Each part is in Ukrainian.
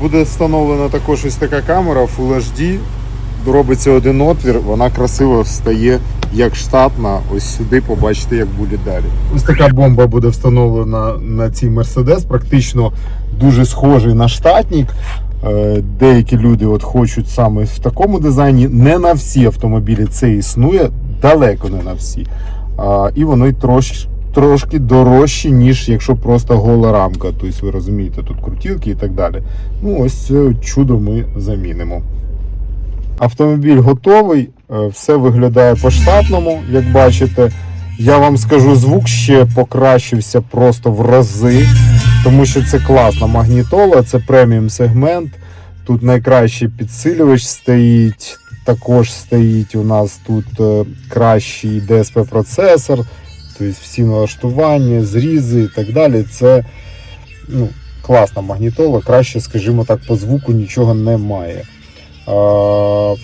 Буде встановлена також ось така камера Full HD. Робиться один отвір, вона красиво встає як штатна. Ось сюди побачите, як буде далі. Ось така бомба буде встановлена на цій Mercedes, практично дуже схожий на штатник. Е, Деякі люди от хочуть саме в такому дизайні. Не на всі автомобілі це існує, далеко не на всі. І воно й трош, трошки дорожче, ніж якщо просто гола рамка. Тобто, ви розумієте, тут крутілки і так далі. Ну, ось це чудо ми замінимо. Автомобіль готовий, е, все виглядає по-штатному, як бачите. Я вам скажу, звук ще покращився просто в рази, тому що це класна магнітола, це преміум сегмент. Тут найкращий підсилювач стоїть. Також стоїть у нас тут е, кращий DSP-процесор, тобто всі налаштування, зрізи і так далі. Це ну, класна магнітола, краще, скажімо так, по звуку нічого немає.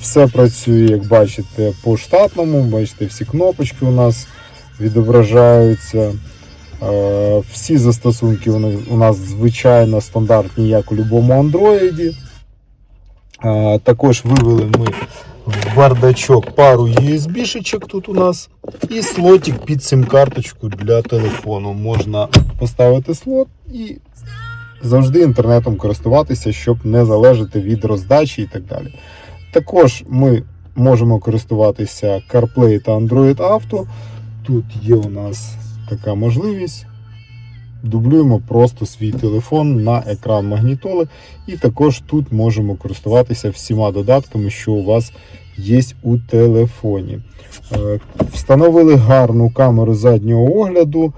Все працює, як бачите, по штатному. Бачите, всі кнопочки у нас відображаються. Всі застосунки у нас звичайно стандартні, як у будь-якому андроїді. Також вивели ми в бардачок пару USB-шечок тут у нас і слотик під сим-карточку для телефону. Можна поставити слот і завжди інтернетом користуватися, щоб не залежати від роздачі і так далі. Також ми можемо користуватися CarPlay та Android Auto. Тут є у нас така можливість. Дублюємо просто свій телефон на екран магнітоли. І також тут можемо користуватися всіма додатками, що у вас є у телефоні. Е, Встановили гарну камеру заднього огляду,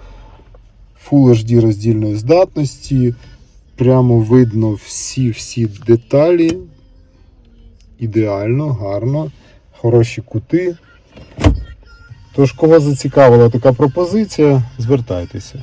Full HD роздільної здатності. Прямо видно всі-всі деталі. Ідеально, гарно, хороші кути. Тож, кого зацікавила така пропозиція, звертайтеся.